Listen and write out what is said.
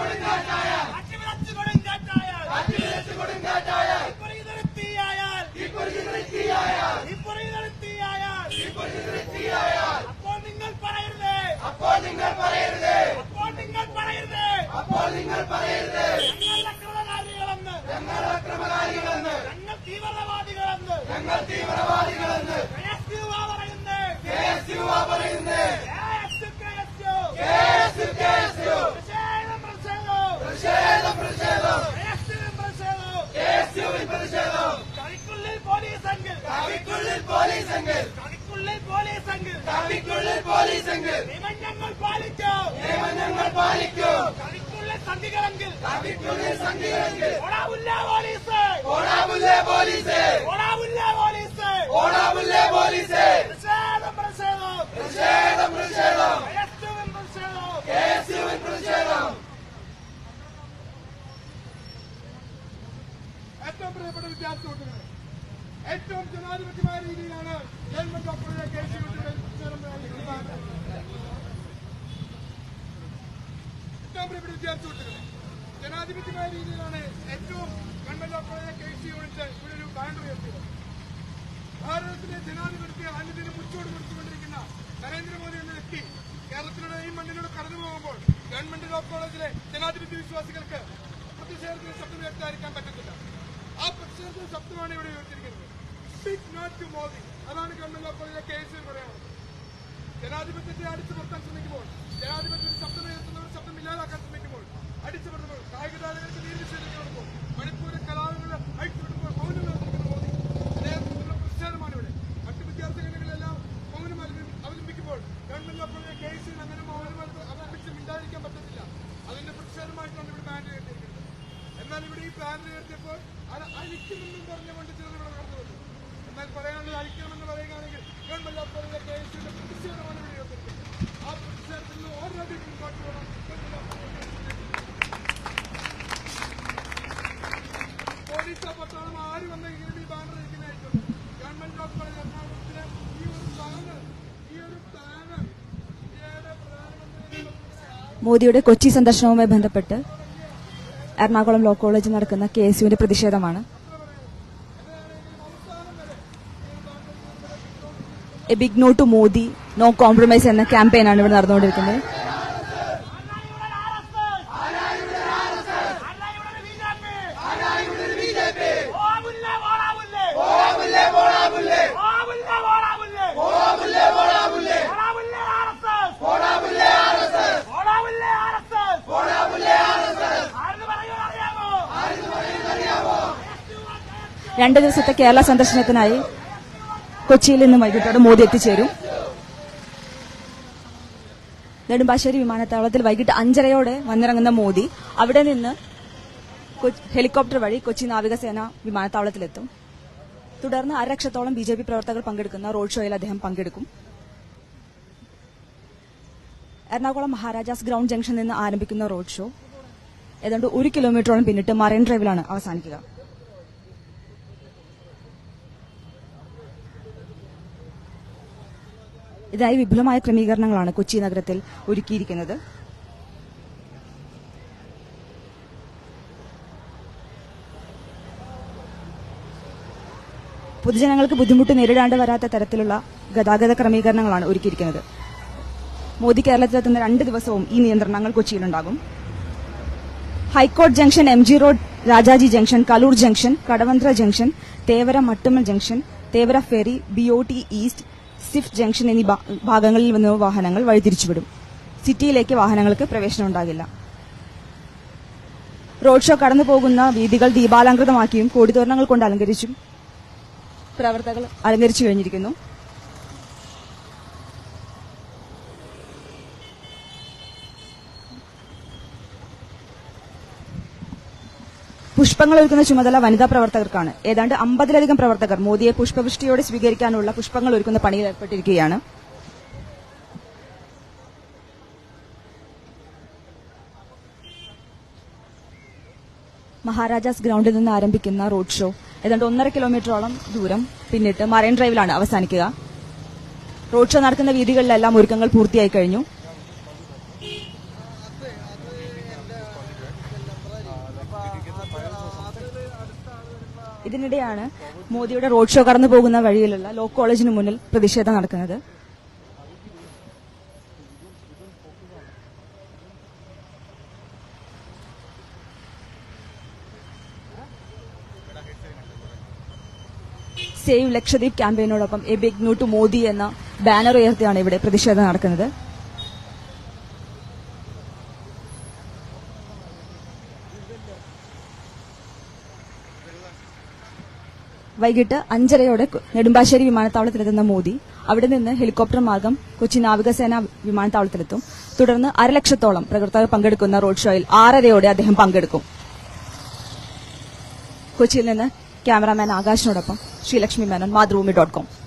கொடுங்க தாயா പോലീസെങ്കിൽ നിയമങ്ങൾ പാലിക്കൂ. ഓടാവില്ല പോലീസ്. പോലീസ്. പ്രതിഷേധം പ്രതിഷേധം. KSU വിൻ പ്രതിഷേധം. ഏറ്റവും പ്രിയപ്പെട്ട വിദ്യാർത്ഥി ഏറ്റവും ജനാധിപത്യമായ രീതിയിലാണ് ഗവൺമെന്റ് ഓഫ് കേസ് സി ഏറ്റവും പ്രിയപ്പെട്ട വിദ്യാർത്ഥി കുട്ടികളെ ജനാധിപത്യമായ രീതിയിലാണ് ഏറ്റവും government of India K C unit ഇവിടെ ഒരു ബാനർ ഉയർത്തിയത്. ഭാരതത്തിലെ ജനാധിപത്യത്തെ അനുദിനം മുച്ചോട് കൊടുത്തുകൊണ്ടിരിക്കുന്ന നരേന്ദ്രമോദി എന്ന വ്യക്തി കേരളത്തിലൂടെ ഈ മണ്ണിലൂടെ കടന്നു പോകുമ്പോൾ ഗവൺമെന്റ് ഓഫ് കോളേജിലെ ജനാധിപത്യ വിശ്വാസികൾക്ക് പ്രതിഷേധത്തിന് ശബ്ദം ഉയർത്താതിരിക്കാൻ പറ്റത്തില്ല. ആ പ്രതിഷേധത്തിന് ശബ്ദമാണ് ഇവിടെ ഉയർത്തിയിരിക്കുന്നത്. സ്പീക്ക് നോട്ട് ടു മോദി അതാണ് ഗവൺമെന്റ് ഓഫ് കോളേജിലെ കെ എസ് പറയാനുള്ളത് ജനാധിപത്യത്തെ അടിച്ചുപുറത്താൻ ശ്രമിക്കുമ്പോൾ ജനാധിപത്യത്തിന് ശബ്ദം ഉയർത്തുന്നവർ ഇല്ലാതാക്കാൻ ശ്രമിക്കുമ്പോൾ അടിച്ചുപുറത്തുമ്പോൾ കായിക താരങ്ങൾക്ക് നീതി നിഷേധിക്കപ്പെടുമ്പോൾ മണിപ്പൂരിൽ കലാപങ്ങളെ അഴിച്ചുവിടുമ്പോൾ മൗനം നിലനിൽക്കുന്ന മോദി അദ്ദേഹത്തിനുള്ള പ്രതിഷേധമാണ് ഇവിടെ. മറ്റ് വിദ്യാർത്ഥികളെല്ലാം മൗനം അവലംബി- അവലംബിക്കുമ്പോൾ ഗവൺമെന്റ് ഓഫ് ഇന്ത്യ കേസിൽ അങ്ങനെ മൗനം അവല- അവലംബിച്ച് മിണ്ടാതിരിക്കാൻ പറ്റത്തില്ല. അതിന്റെ പ്രതിഷേധമായിട്ടാണ് ഇവിടെ ബാനർ കയറ്റിയിരിക്കുന്നത് എന്നാൽ ഇവിടെ ഈ ബാനർ കയറ്റിയപ്പോൾ അത് അഴിക്കുമെന്നും പറഞ്ഞുകൊണ്ട് ചിലർ ഇവിടെ നടന്നു വന്നു എന്നാൽ പറയാനുള്ളത് അഴിക്കണമെന്ന് പറയുകയാണെങ്കിൽ ഗവൺമെന്റ് കെ ഇന്ത്യ കേസിന്റെ പ്രതിഷേധമാണ് ഇവിടെ ഉയർത്തിയിരിക്കുന്നത്. ആര് ഈ ഗവൺമെന്റ് ഈ ഒരു ഈ ഒരു മോദിയുടെ കൊച്ചി സന്ദർശനവുമായി ബന്ധപ്പെട്ട് എറണാകുളം ലോ കോളേജിൽ നടക്കുന്ന കെ എസ് യുവിന്റെ പ്രതിഷേധമാണ്. A big no to Modi no compromise എന്ന ക്യാമ്പയിനാണ് ഇവിടെ നടന്നുകൊണ്ടിരിക്കുന്നത്. രണ്ട് ദിവസത്തെ കേരള സന്ദർശനത്തിനായി കൊച്ചിയിൽ നിന്ന് വൈകിട്ടോടെ മോദി എത്തിച്ചേരും. നെടുമ്പാശ്ശേരി വിമാനത്താവളത്തിൽ വൈകിട്ട് അഞ്ചരയോടെ വന്നിറങ്ങുന്ന മോദി അവിടെ നിന്ന് ഹെലികോപ്റ്റർ വഴി കൊച്ചി നാവികസേന വിമാനത്താവളത്തിലെത്തും. തുടർന്ന് അരലക്ഷത്തോളം ബി ജെ പി പ്രവർത്തകർ പങ്കെടുക്കുന്ന റോഡ് ഷോയിൽ അദ്ദേഹം പങ്കെടുക്കും. എറണാകുളം മഹാരാജാസ് ഗ്രൌണ്ട് ജംഗ്ഷനിൽ നിന്ന് ആരംഭിക്കുന്ന റോഡ് ഷോ. ഏതാണ്ട് ഒരു കിലോമീറ്ററോളം പിന്നിട്ട് മറൈൻ ഡ്രൈവിലാണ് അവസാനിക്കുക. ഇതായി വിപുലമായ ക്രമീകരണങ്ങളാണ് കൊച്ചി നഗരത്തിൽ ഒരുക്കിയിരിക്കുന്നത്. പൊതുജനങ്ങൾക്ക് ബുദ്ധിമുട്ട് നേരിടാണ്ട് വരാത്ത തരത്തിലുള്ള ഗതാഗത ക്രമീകരണങ്ങളാണ് ഒരുക്കിയിരിക്കുന്നത്. മോദി കേരളത്തിലെത്തുന്ന രണ്ട് ദിവസവും ഈ നിയന്ത്രണങ്ങൾ കൊച്ചിയിലുണ്ടാകും. High court junction M G road Rajaji junction Kaloor junction Kadavanthra junction Thevara Mattummal junction Thevara ferry BOT east സിഫ് junction എന്നീ ഭാഗങ്ങളിൽ നിന്ന് വാഹനങ്ങൾ വഴിതിരിച്ചുവിടും. സിറ്റിയിലേക്ക് വാഹനങ്ങൾക്ക് പ്രവേശനം ഉണ്ടാകില്ല. റോഡ് ഷോ കടന്നു പോകുന്ന വീതികൾ ദീപാലങ്കൃതമാക്കിയും കൊടിതോരണങ്ങൾ കൊണ്ട് അലങ്കരിച്ചും പ്രവർത്തകർ അലങ്കരിച്ചു കഴിഞ്ഞിരിക്കുന്നു. പുഷ്പങ്ങൾ ഒരുക്കുന്ന ചുമതല വനിതാ പ്രവർത്തകർക്കാണ്. ഏതാണ്ട് അമ്പതിലധികം പ്രവർത്തകർ മോദിയെ പുഷ്പവൃഷ്ടിയോടെ സ്വീകരിക്കാനുള്ള പുഷ്പങ്ങൾ ഒരുക്കുന്ന പണിയിൽ ഏർപ്പെട്ടിരിക്കുകയാണ്. മഹാരാജാസ് ഗ്രൗണ്ടിൽ നിന്ന് ആരംഭിക്കുന്ന റോഡ് ഷോ. ഏതാണ്ട് ഒന്നര കിലോമീറ്ററോളം ദൂരം. പിന്നിട്ട് മറൈൻ ഡ്രൈവിലാണ് അവസാനിക്കുക. റോഡ് ഷോ നടക്കുന്ന വീതികളിലെല്ലാം ഒരുക്കങ്ങൾ പൂർത്തിയായി കഴിഞ്ഞു. ഇതിനിടെയാണ് മോദിയുടെ റോഡ് ഷോ കടന്നു പോകുന്ന വഴിയിലുള്ള ലോ കോളേജിന് മുന്നിൽ പ്രതിഷേധം നടക്കുന്നത്. Save Lakshadweep ക്യാമ്പയിനോടൊപ്പം a big no to Modi എന്ന ബാനർ ഉയർത്തിയാണ് ഇവിടെ പ്രതിഷേധം നടക്കുന്നത്. വൈകിട്ട് അഞ്ചരയോടെ നെടുമ്പാശ്ശേരി വിമാനത്താവളത്തിലെത്തുന്ന മോദി അവിടെ നിന്ന് ഹെലികോപ്റ്റർ മാർഗം കൊച്ചി നാവികസേന വിമാനത്താവളത്തിലെത്തും. തുടർന്ന് അരലക്ഷത്തോളം പ്രവർത്തകർ പങ്കെടുക്കുന്ന റോഡ് ഷോയിൽ ആറരയോടെ അദ്ദേഹം പങ്കെടുക്കും. കൊച്ചിയിൽ നിന്ന് ക്യാമറാമാൻ ആകാശിനോടൊപ്പം ശ്രീലക്ഷ്മി മേനോൻ മാതൃഭൂമി ഡോട്ട് കോം.